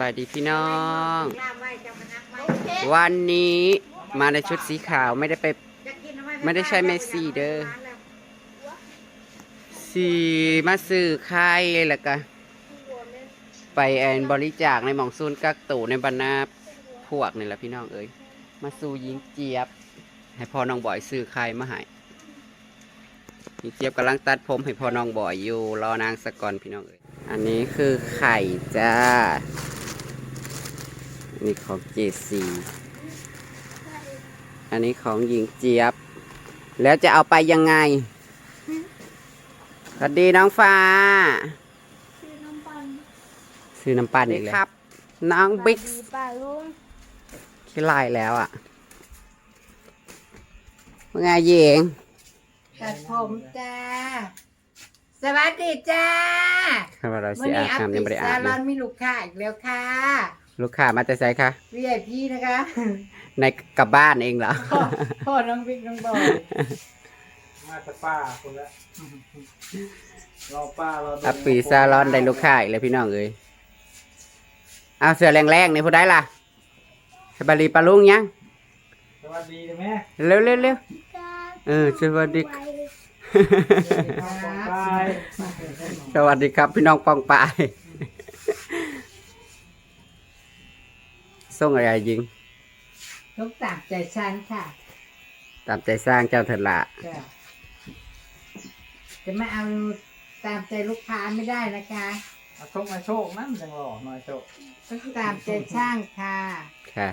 บายดีพี่น้องลาบไว้จะมานั่งไว้วันนี้มาในชุดสีขาวไม่ได้ไปจะกินเอาว้ไม่ได้ใช้เมสซี่เด้อสีมาซื้อไข่แล้วก็ไปแอนบริจาคในหมองซูนกักตูในบรรณาพวกนี่แหละพี่น้องเอ้ยมาสู่ยิงเจี๊ยบ ให้พ่อน้องบอยซื้อไข่มาให้ยิงเจี๊ยบกำลังตัดผมให้พ่อน้องบอยอยู่รอนางสกอนพี่น้องเอ้ยอันนี้คือไข่จ้า อันนี้ของเจซีอันนี้ของหญิงเจี๊ยบ แล้วจะเอาไปยังไง สวัสดีน้องฟ้าชื่อน้ำปันซื้อน้ำปั่นอีกแล้วครับ น้องบิ๊กดีป่าลุงขี้ลายแล้วอะว่าไงหญิงตัดผมจ้า สวัสดีจ้าข้าพเราวัเสีนยนี้อาบอัพน้ำยังติไม่ได้อาซาบลเลอนยมีลูกค้าอีกแล้วค่ะ ลูกค้ามาแต่ไสคะ VIP นะคะ ในกลับบ้านเองเหรอ พ่อพ่อน้องบิ๊กน้องบอยมาจะป้าคนละเราป้าเราดูอัปปีซาลอนได้ลูกค้าอีกแล้วพี่น้องเอ้ยเอาเสือแรงๆนี่ผู้ได้ล่ะสบายดีปลาลุงยังสวัสดีนะแม่เร็วเร็วเร็วจ้าเออสวัสดีไปป้าสวัสดีครับพี่น้องปองปาย ส่งอะไรยิงลูกตามใจฉันค่ะตามใจสร้างเจ้าเถิดละจ้ะจะมาเอาตามใจลูกค้าไม่ได้นะคะ มาโชคมาโชคนั่นจังหล่อหน่อยโชคต้องตามใจช่างค่ะค่ะ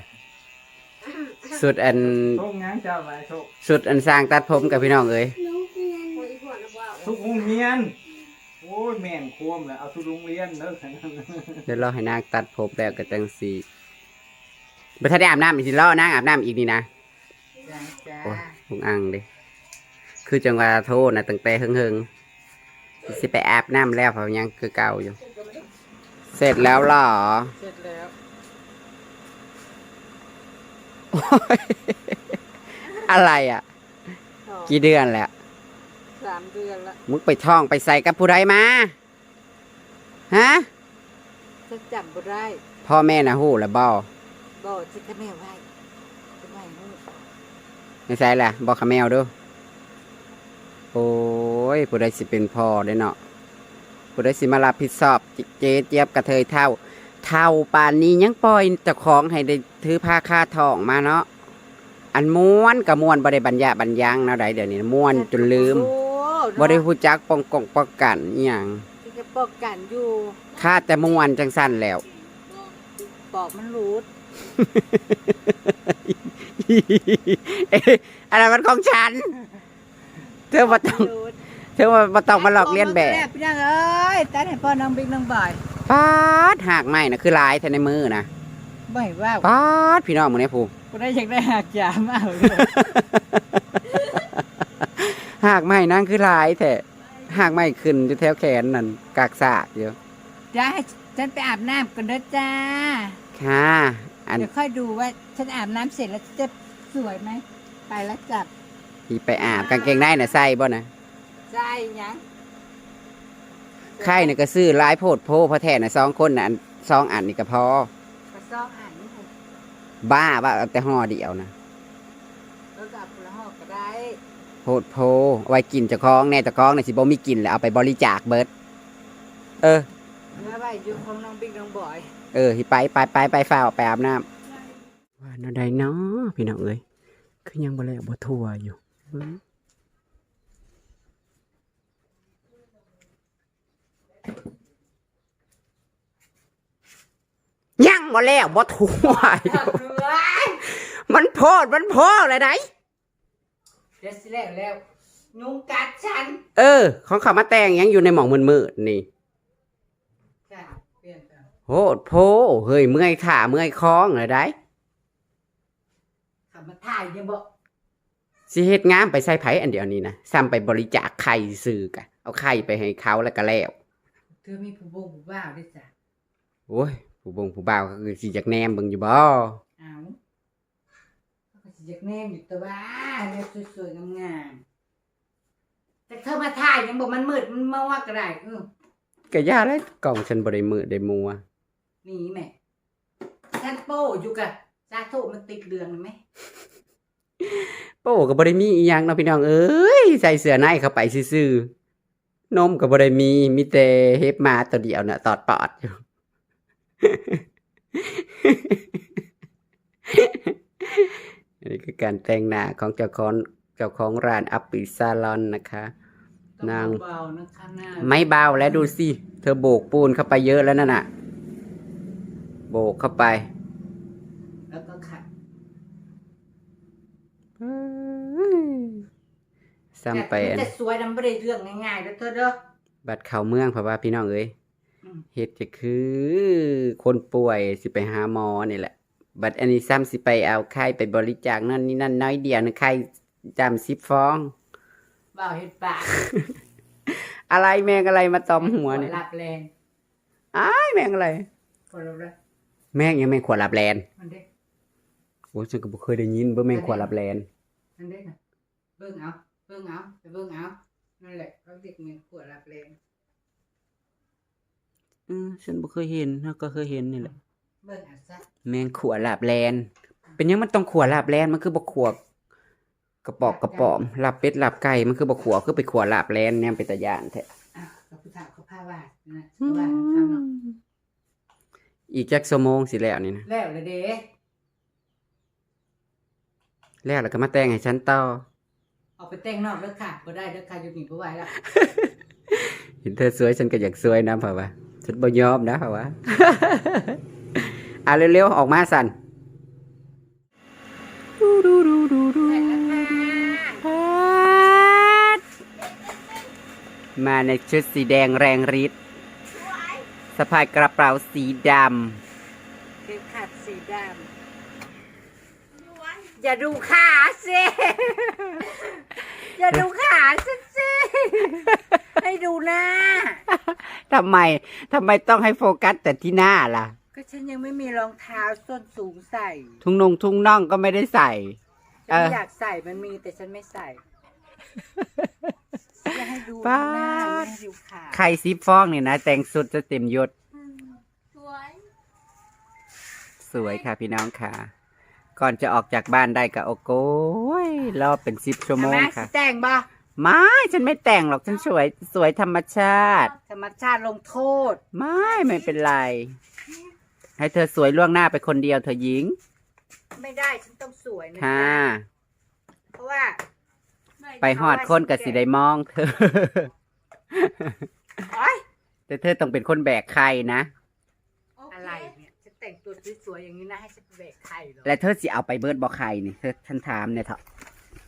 สุดอัน โชคงั้นเจ้ามาโชคสุดอันสร้างตัดผมกับพี่น้องเอ้ยน้องเรียนทุกโรงเรียน โอ้ยแม่นควมเลยเอาทุกโรงเรียนเลิกทั้งนั้น เดี๋ยวรอให้นางตัดผมแล้วก็จังสี บัถ้าได้อาบน้ำอีกสิรอนางอาบน้ำอีกนี่นะ จ้าจ้าโอ้ยพุงอังเดิคือจังหวะโทษนะตั้งแต่เฮิงๆสิไปอาบน้ำแล้วเพราะยังคือเก่าอยู่ เสร็จแล้วเหรอ เสร็จแล้วโอ๊ยอะไรอะกี่เดือนแล้ว สามเดือนละมึงไปท่องไปใส่กับผู้ใดมา ฮะ จะจำบ่ได้พ่อแม่นะฮู้แล้วบ่ บ่จะก็แม่ไว้จะไม่รู้ไม่ใช่ล่ะบอกขะแมวเดูโอ้ยผู้ใดสิเป็นพ่อได้เนาะผู้ใดสิมารับผิดชอบจิเจ๊เจี๊ยบกระเทยเท่า เท่าปานนี้ยังปล่อยเจ้าของให้ได้ถือผ้าคาทองมาเนาะอันม้วนกับม้วนบ่ได้บรรยะบรรยังเนาะใดเดี๋ยวนี้ม้วนจนลืมโอ้บ่ได้ฮู้จักป้องกงป้องกันอหย่างที่จะป้องกันอยู่ คาดแต่ม้วนจังสั้นแล้ว ปอกมันรูดเอ๊ะอันนั้นมันของฉัน เธอมาต้องรูดเธอมาบ่ต้องมาหลอกเลียนแบบพี่น้องเอ้ยตัดให้พ่อน้องบิ๊กน้องบอยปาดหากไม้นะคือลายแทนในมือนะไม่ว่าปาดพี่น้องมึงเนี่ยผู้กูได้อยากได้หักยามากเลยหากไม้นั่งคือลายแต่หากไม้ขึ้นอยู่แถวแขนนั่นกากสากอยู่จะให้ฉันไปอาบน้ำก่อนเด้อจ้าค่ะ อันเดี๋ยวค่อยดูว่าฉันอาบน้ำเสร็จแล้วจะสวยไหม ไปแล้วจับที่ไปอาบกางเกงในน่ะใส่บ่นะใช่ยังไข่น่ะก็ซื้อลายโพดโพเพราะแท้น่ะสองคนน่ะอันสองอันนี่ก็พอ กระซองอ่านนี่ค่ะบ้าว่าเอาแต่ห่อเดียวนะแล้วก็เอาคนละห่อก็ได้โพดโพเอาไว้กินเจ้าของแน่เจ้าของน่ะสิบ่มีกินแล้วเอาไปบริจาคเบิด เออแล้วไปอยู่ของน้องบิ๊กน้องบอย เออไปไปไปไปฝ้าวไปอาบน้ำว่าแนวใดเนาะพี่น้องเอ้ยคือยังบ่แล้วบ่ทั่วอยู่เบิ่งยังบ่แล้วบ่ทั่วอยู่มันโพดมันโพดเลยไดเดี๋ยวสิแล้วแล้วยุงกัดฉัน เออ ของเขามาแต่งยังอยู่ในหม่องมืดๆนี่ จ้ะเปลี่ยนกัน โหดโพเฮ้ยเมื่อยขาเมื่อยคองเลยได้ขับมาถ่ายยังบอกสิเฮ็ดงามไปใส่ไผอันเดียวนี้นะซ้ำไปบริจาคไข่ซื้อกะเอาไข่ไปให้เขาแล้วก็แล้วเธอมีผู้บงผู้บ่าวด้วยจ้ะโอ้ยผู้บงผู้บ่าวก็คือสิจากแนมเบิ่งอยู่บ่เอาเขาก็สิอยากแนมอยู่แตัวว่าเรียบสวยๆงามๆแต่เธอมาถ่ายยังบอกมันมืดมันมาว่าก็ได้เออก็ย่าแล้วกล่องฉันบ่ได้มือได้มัวห นีแม่โป้อยู่กะสาธุมันติดเรืองไหมโป้ก็บ่ได้มีอีหยังเนาะพี่น้องเอ้ยใส่เสื้อในเข้าไปซื่อๆนมก็บ่ได้มีมีแต่เฮ็บหมาตัวเดียวน่ะตอดปอดอยู่อันนี้คือการแต่งหน้าของเจ้าของเจ้าของร้านอัปปิซาลอนนะคะต้องนางเบาๆนะคะหน้าไม่เบาแล้วดูสิ เธอโบกปูนเข้าไปเยอะแล้วนั่นน่ะ โบกเข้าไป แล้วก็ขัดซ้ำไปแต่อันมันจะสวยนะไม่ได้เรื่องง่ายๆแล้วเธอเด้อบัดเข้าเมืองเพราะว่าพี่น้องเอ้ยอืมเฮ็ดจะคือคนป่วยสิไปหาหมอนี่แหละ บัดอันนี้ซ้ำสิไปเอาไข้ไปบริจาคนั่นนี่นั่นน้อยเดียวนึงไข้จำสิบฟองเบาเห็ดปากอะไรแมงอะไรมาตอมหัวเนี่ยหลับแรงอ้ายแมงอะไรพอเราได้ แมงยังแมงขวดลับแลนมันได้โอ้ฉันก็บ่เคยได้ยินว่าแมงขวดลับแลนมันได้นะเบิ่งเอาเบิ่งเอาไปเบิ่งเอานั่นแหละเขาเด็กเมียขวดหลับแรงอือฉันบ่เคยเห็นเราก็เคยเห็นนี่แหละ เบิ่งเอาซะแมงขวดลาบแลน เป็นหยังมันต้องขวดลาบแลน มันคือบ่ขวดกระปอกกระป๋อมลาบเป็ดลาบไก่ มันคือบ่ขวดคือไปขวดลาบแลนเนี่ยเป็นตะยานแท้อ้าวกับผู้สาวเขาพาวาดนะเขาวาดของเขาเนาะ อีกจักชั่วโมงสิแล้วนี่นะแล้วละเด้แล้วแล้วก็มาแต่งให้ฉันต่อออกไปแต่งนอกเด้อค่ะบ่ได้เด้อค่ะอยู่นี่บ่ไหวแล้วเห็นเธอสวยฉันก็อยากสวยนะเพราะว่าฉันบ่ยอมนะเพราะว่าอะเร็วๆออกมาสั่นมาในชุดสีแดงแรงฤทธิ์ สะพายกระเป๋าสีดเข็มขัดสีดำอย่าดูขาสิอย่าดูขาสิสิให้ดูหน้าำ ทำไมทำไมต้องให้โฟกัสแต่ที่หน้าล่ะ ก็ฉันยังไม่มีรองเท้าส้นสูงใส่ทุ่งนงทุ่งน่องก็ไม่ได้ใส่ ฉันเออ อยากใส่มันมีแต่ฉันไม่ใส่ จะให้ดูหป๊าน้าดไม่ให้ดูขาใครซิปฟองเนี่ยนะ แต่งสุดจะเต็มยศสวยสวยค่ะพี่น้องค่ะ ก่อนจะออกจากบ้านได้ก็โอ้โกยรอบเป็นสิบชั่วโมงทำไมค่ะสิแต่งบ่ไม่ฉันไม่แต่งหรอกฉันสวยสวยธรรมชาติ ธรรมชาติลงโทษ ไม่ไม่เป็นไร ให้เธอสวยล่วงหน้าไปคนเดียวเธอหญิง ไม่ได้ฉันต้องสวยนะค่ะจ๊ะเพราะว่า ไปหอดคนกับสิได้มองเธอ โอ๊ยแต่เธอต้องเป็นคนแบกใครนะ อะไรเนี่ยฉันแต่งตัวสวยๆอย่างนี้นะให้ฉันไปเบกใครเหรอและเธอสิเอาไปเบิร์ดบอใครนี่เธอฉันถามเนี่ยเถอะ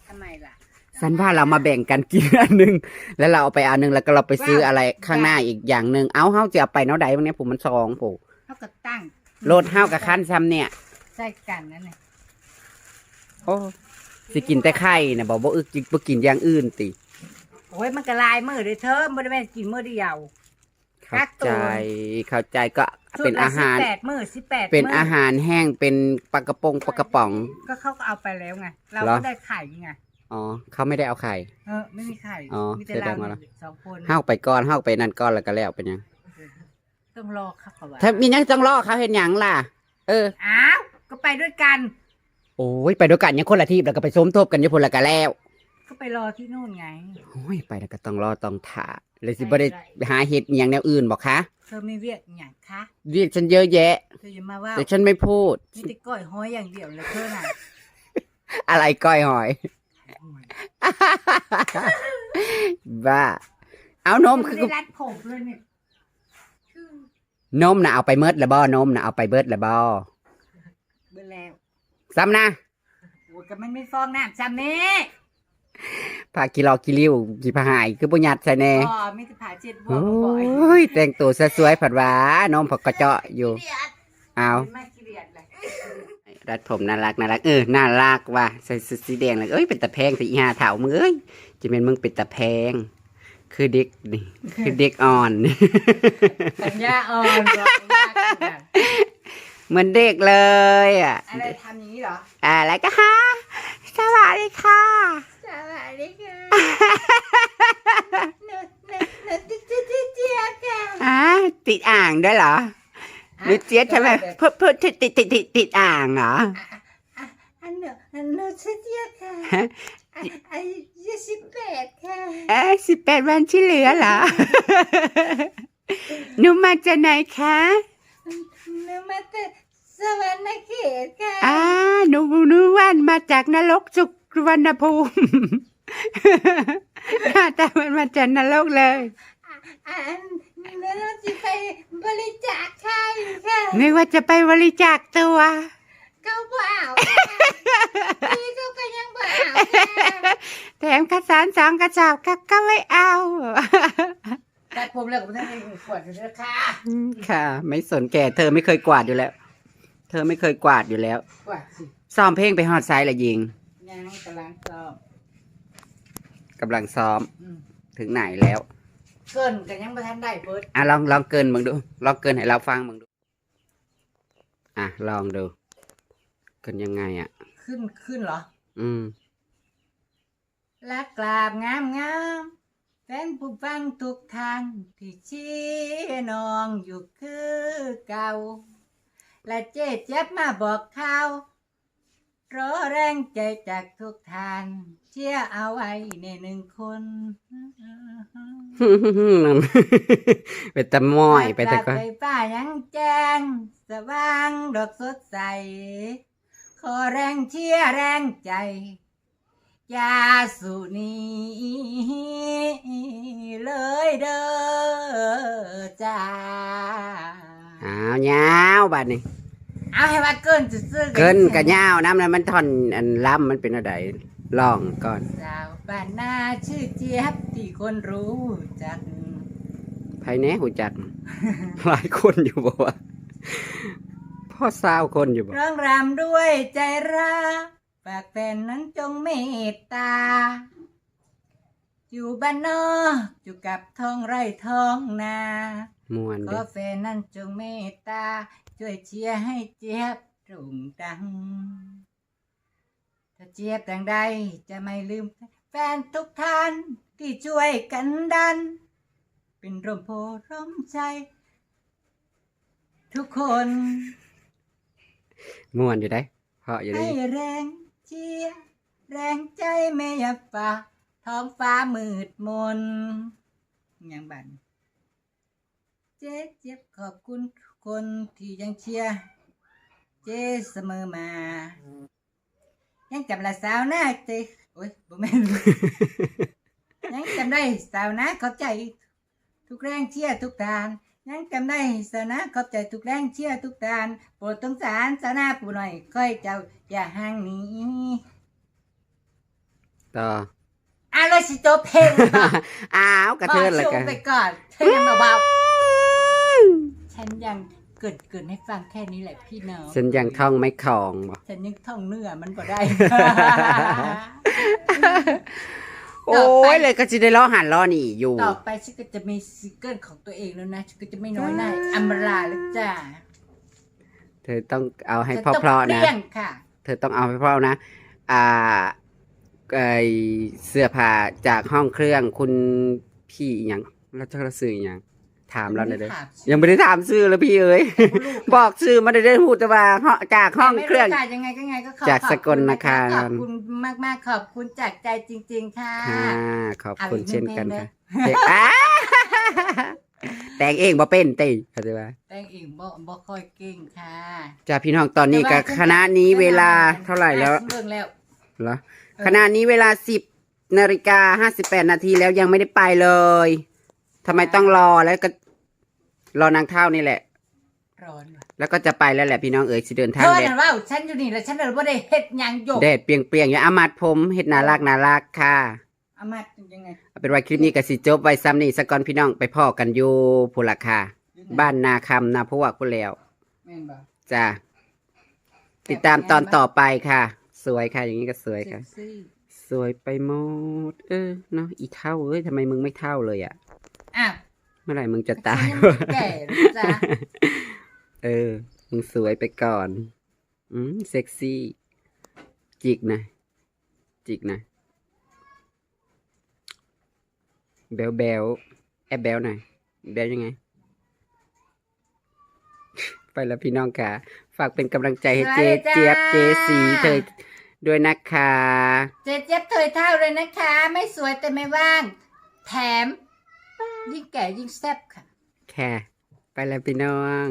ทำไมล่ะ ฉันว่าเรามาแบ่งกันกินอันหนึง แล้วเราเอาไปอันหนึงแล้วก็เราไปซื้ออะไรข้างหน้าอีกอย่างหนึ่งเอาเฮาจะเอาไปเนาะใดวันนี้ผมมันสองผมเขาก็ตั้งโลดเฮากับขั้นซ้ำเนี่ย ใส่กันนั่นแหละโอ้ สิกินแต่ไข่นะบอกว่าอึกจิบ่กินอย่างอื่นติโอ้ยมันก็ลายมือเลยเธอไม่ได้แม่นกินมือเดียว เข้าใจเข้าใจก็เป็นอาหาร สิบแปดมือสิบแปดเป็นอาหารแห้งเป็นปลากระปงปลากระป๋อง ก็เขาก็เอาไปแล้วไงเราเหรอ ก็ได้ไข่ไงอ๋อเขาไม่ได้เอาไข่ เออไม่มีไข่อ๋อมีแต่แสดเรางว่าเราสองคนเฮาไปก่อนเฮาไปนั่นก่อนแล้วก็แล้วเป็นหยังต้องรอค่ะเขาว่าถ้ามีหยังต้องรอเขาเห็นหยังล่ะ เออ อ้าวก็ไปด้วยกัน โอ้ยไปด้วยกันยังคนละทีแล้วก็ไปสมทบกันอยู่พุ่นละก็แล้วก็ไปรอที่นู่นไง โอ้ยไปแล้วก็ต้องรอต้องถ่าเลยสิบ่ได้หาเห็ดอหย่างแนวอื่นบอกคะเธอไม่เวียกอย่างคะเรียกฉันเยอะแยะ เธออย่ามาว่าแต่ฉันไม่พูด มีแต่ก้อยห้อยอย่างเดียวเลยเธอน่ะอะไรก้อยหอย บ้า เอานมไม่คือได้รัดผมเลยเนี่ยนมนะเอาไปเมิดละบ่นมนะเอาไปเบิดละบ่เบื่อแล้ว ซ้ำนะโอ้ยก็มันไม่ฟองน้ำจำนี้ผ้ากิโลกิริวกี่ผ้าหายคือบุญยัดใส่แน่อ๋อมีแต่ผ่าเจ็ดบโอวกบ่อย้ยแต่งตัวสวยๆผัดหวานมผักกระเจาะอยู่เอาไม่เกลียดเลยรัดผมน่ารักน่ารักเออน่ารักว่ะใส่สุดสีแดงเลยเอ้ยเป็นตะแพงสิอีหาเถามึงเอ้ยจะเป็นมึงเป็นตะแพง คือเด็กนี่คือเด็กอ่อน สัญญาอ่อนเหรอสัญญาอ่อน เหมือนเด็กเลยอะอะไรทำอย่างนี้เหรออะไรก็ฮะสวัสดีค่ะสวัสดีค่ะหนูหนูหนูจิ๊ดจิ๊ดจิ๊ดจิ๊ดค่ะอ่าติดอ่างด้วยเหรอหรือเจี๊ยดใช่ไหมเพื่อเพื่อติดติดติดติดติดอ่างเหรออันเนอะอันเนอะชื่อเจี๊ยบค่ะฮะอะอายุยี่สิบแปดค่ะเอ้สิบแปดวันที่เหลือเหรอหนูมาจากไหนคะ หนูมาจากสวรรค์เขตค่ะอ่าหนูหนูว่านมาจากนรกสุวรรณภูมิ หน้าตามันมาจากนรกเลยอันแล้วเราจะไปบริจาคค่าอยู่ค่ะนึกว่าจะไปบริจาคตัว เขาเปล่าค่ะพี่เขาก็ยังเปล่าค่ะ แถมข้าวสารสองกระสอบก็ก็ไม่เอา แต่ผมเลิกกับท่านเองขวดอยู่แล้วค่ะค่ะ ไม่สนแก่เธอไม่เคยกวาดอยู่แล้ว เธอไม่เคยกวาดอยู่แล้วขวดสิซ้อมเพลงไปฮอดไซด์ละยิงยังกำลังสอบกำลังซ้อมอืมถึงไหนแล้ว เกินกันยังไม่ทันได้เบิดอะลองลองเกินมึงดูลองเกินให้เราฟังมึงดู อะลองดู เกินยังไงอะ ขึ้นขึ้นเหรอ อืมและกราบงามงาม แฟนผู้ฟังทุกท่านที่ชี้น้องอยู่คือเก่า และเจ๊เจ็บมาบอกข่าวรอแรงใจจากทุกท่านเชื่อเอาไว้ในหนึ่งคน ไปตะม้อยไปตะกก้อลับยไปป้ายังแจ้ง สว่างดอกสดใส ขอแรงเชียร์แรงใจ ยาสุนีเลยเด้อจ้าอ้าวยาวบัดนี้ เอาให้ว่าเกินซื่อๆเกินกะยาวน้ำนั้นมันท่อนอันล้ำมันเป็นอะไรลองก่อนสาวบ้านนาชื่อเจี๊ยบที่คนรู้จัก ภายในหูจัก หลายคนอยู่บ่วะพ่อสาวคนอยู่บ่ร้องรำด้วยใจรัก ฝากแฟนนั้นจงเมตตา อยู่บ้านนอกอยู่กับท้องไร่ท้องนา มวนขเด้ออแฟนนั้นจงเมตตา ช่วยเชียร์ให้เจี๊ยบตรุ่งดัง ถ้าเจี๊ยบดังใดจะไม่ลืม แฟนทุกท่านที่ช่วยกันดัน เป็นร่มโพร่มใจ ทุกคน มวนอยู่ได้เพราะอยู่ได้ให้แรง ชียร์แรงใจไม่อยาฝ่าท้องฟ้ามืดมนยังบันเจ๊เจ็บขอบคุณคนที่ยังเชียร์เจ๊เสมอมา ยังจำละสาวหน้าเจ๊โอ้ยบ่แม่น ยังจำได้สาวนะขอบใจ ทุกแรงเชียร์ทุกทาน ยังจำได้สาวนะขอบใจทุกแรงเชียร์ทุกทานโปรดสงสารสาวนาผู้หน่อย ค่อยเจ้าอย่าห่างหนี้ต่ออะเลยสิจบเพลงต่ออ้าวกระเทินละบกัอกนชูไปก่อนเธอยังเบาๆฉันยังเกิดเกิดให้ฟังแค่นี้แหละพี่น้องฉันยังท่องไม่คลองบ่ฉันยังท่องเนื้อมันบ่ได้ โอ้ยเลยก็จะได้ล้อหันล้อนี่อยู่ต่อไปฉันก็จะมีซิงเกิลของตัวเองแล้วนะฉันก็จะไม่น้อยหน้าอัมราแล้วจ้าเธอต้องเอาให้ฉันเพต้องราะๆเปนะรี้ยงค่ะ เธอต้องเอาให้เพราะๆนะ อ่าไอเสื้อผ้าจากห้องเครื่องคุณพี่อหย่างเราจะเราซื้ออหย่าง ถามเราหน่อยเด้อถามยังไม่ได้ถามซื้อเลยพี่เอ้ยบอกซื้อมาได้ได้พูดแต่ว่าห้องจากห้องเครื่องไม่ค่ะยังไงก็ยังไงก็ขอจากขอบสกลณนครขอบคุณมากๆขอบคุณจากใจจริง ๆ ค่ะค่ะขอบคุณเอาอีกเช่นกันหนึ่งค่ะเพลงเด็กอ้าแต่งเองบ่เป็นติเข้าใจป่ะแป้งอิ่มบ่บ่ค่อยเก่งค่ะจ้าพี่น้องตอนนี้กับคณะนี้เวลาเท่าไหร่แล้วอะเบิ่งแล้วเหรอขณะนี้เวลาสิบนาฬิกาห้าสิบแปดนาทีแล้วยังไม่ได้ไปเลยทำไมต้องรอแล้วก็ รอนางเท่านี่แหละ ร้อนว่ะแล้วก็จะไปแล้วแหละพี่น้องเอ๋ยสิเดินเธทางอแดดน่ะว่าฉันอยู่นี่แล้วฉันเลยบ่ได้เฮ็ดหยังหยกแดดเปรียงๆอยู่อามัดผมเฮ็ดน่ารักน่ารักค่ะเอามายังไงเอาเป็นว่าคลิปนี้ก็สิจบไว้ซ้ำนี่สักก่อนพี่น้องไปพ่อกันอยู่พูนละค่ะบ้านนาคำนาพวกพูนแล้ว แม่นบ่จ้าติดตามตอนต่อไปค่ะ สวยค่ะ อย่างนี้ก็สวยเซ็ค่ะ กซี่สวยไปหมด เออเนาะอีเท่าเอ้ยทำไมมึงไม่เท่าเลยอะ อ้าว เมื่อไหร่มึงจะตายแก่แก่นจ้ะเออ มึงสวยไปก่อน อืมเซ็กซี่ จิกหนะ จิกหนะ แบลแบลแอบแบลหน่อย แบลยังไง ไปแล้วพี่น้องค่ะ ฝากเป็นกำลังใจให้เจไเจ้า เจี๊ยบเจสีเธอด้วยนะคะ เจ๊เจ็บเธอเท่าเลยนะคะ ไม่สวยแต่ไม่ว่าง แถม ยิ่งแก่ยิ่งแซ่บค่ะ แค่ ไปแล้วพี่น้อง